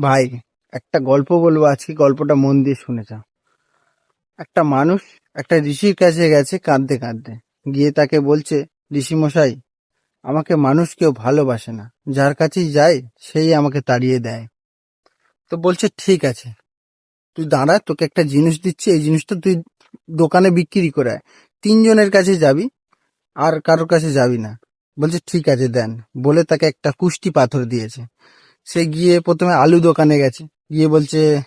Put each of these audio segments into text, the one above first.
ভাই, একটা গল্প বলব আজকে, গল্পটা মন দিয়ে শুনে যাও। একটা মানুষ, একটা ঋষির কাছে গেছে কাঁদতে কাঁদতে। গিয়ে তাকে বলছে ঋষি মশাই আমাকে মানুষ কেউ ভালোবাসে না। যার কাছেই যায় সেই আমাকে তাড়িয়ে দেয়। তো বলছে, ঠিক আছে। তুই দাঁড়া, তোকে একটা জিনিস দিচ্ছি। এই জিনিসটা তুই দোকানে বিক্রি করে। তিনজনের কাছে যাবি, আর কারোর কাছে যাবি না। বলছে, ঠিক আছে, দেন। বলে তাকে একটা কুষ্টি পাথর দিয়েছে। সে গিয়ে প্রথমে আলু দোকানে গেছে। গিয়ে বলছে,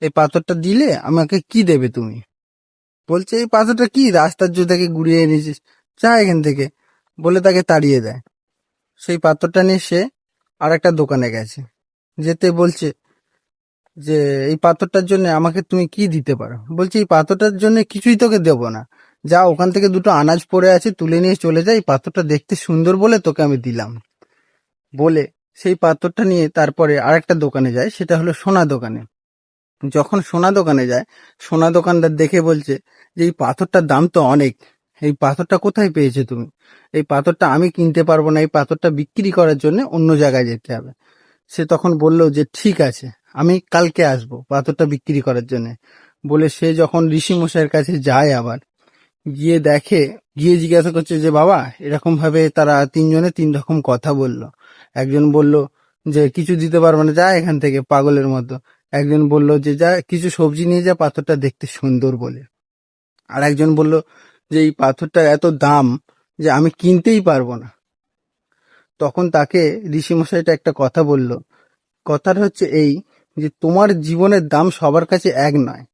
এই পাথরটা দিলে আমাকে কি দেবে তুমি? বলছে, এই পাথরটা কি? রাস্তার জন্য থেকে ঘুরিয়ে এনেছিস। যা এখান থেকে। বলে তাকে তাড়িয়ে দেয়। সেই পাথরটা নিয়ে সে আর একটা দোকানে গেছে। যেতে বলছে যে, এই পাথরটার জন্য আমাকে তুমি কি দিতে পারো? বলছে, এই পাথরটার জন্য কিছুই তোকে দেবো না। যা ওখান থেকে দুটো আনাজ পড়ে আছে, তুলে নিয়ে চলে যাই পাথরটা দেখতে সুন্দর বলে তোকে আমি দিলাম। বলে সেই পাথরটা নিয়ে তারপরে আরেকটা দোকানে যায়, সেটা হলো সোনা দোকানে। যখন সোনা দোকানে যায়, সোনা দোকানদার দেখে বলছে যে, এই পাথরটার দাম তো অনেক। এই পাথরটা কোথায় পেয়েছে তুমি? এই পাথরটা আমি কিনতে পারব না। এই পাথরটা বিক্রি করার জন্য অন্য জায়গায় যেতে হবে। সে তখন বলল যে, ঠিক আছে, আমি কালকে আসব পাথরটা বিক্রি করার জন্য। বলে সে যখন ঋষি মশাইয়ের কাছে যায় আবার, গিয়ে দেখে গিয়ে জিজ্ঞাসা করছে যে, বাবা, এরকম ভাবে তারা তিনজনে তিন রকম কথা বলল। একজন বলল যে, কিছু দিতে পারবে না, যা এখান থেকে, পাগলের মতো। একজন বলল যে, যা, কিছু সবজি নিয়ে যা, পাথরটা দেখতে সুন্দর বলে। আর একজন বলল যে, এই পাথরটার এত দাম যে, আমি কিনতেই পারব না। তখন তাকে ঋষিমশাইটা একটা কথা বলল। কথাটা হচ্ছে এই যে, তোমার জীবনের দাম সবার কাছে এক নয়।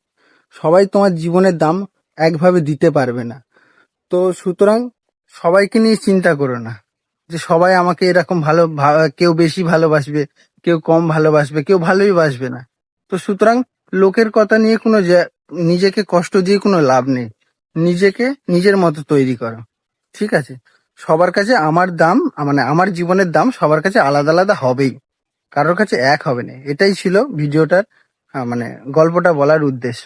সবাই তোমার জীবনের দাম একভাবে দিতে পারবে না। তো সুতরাং সবাইকে নিয়ে চিন্তা করো না যে সবাই আমাকে এরকম ভালো কেউ বেশি ভালোবাসবে, কেউ কম ভালোবাসবে, কেউ ভালোই বাসবে না। তো সুতরাং লোকের কথা নিয়ে কোনো নিজেকে কষ্ট দিয়ে কোনো লাভ নেই। নিজেকে নিজের মতো তৈরি করো। ঠিক আছে? সবার কাছে আমার দাম মানে আমার জীবনের দাম সবার কাছে আলাদা আলাদা হবেই। কারোর কাছে এক হবে না। এটাই ছিল ভিডিওটার মানে গল্পটা বলার উদ্দেশ্য।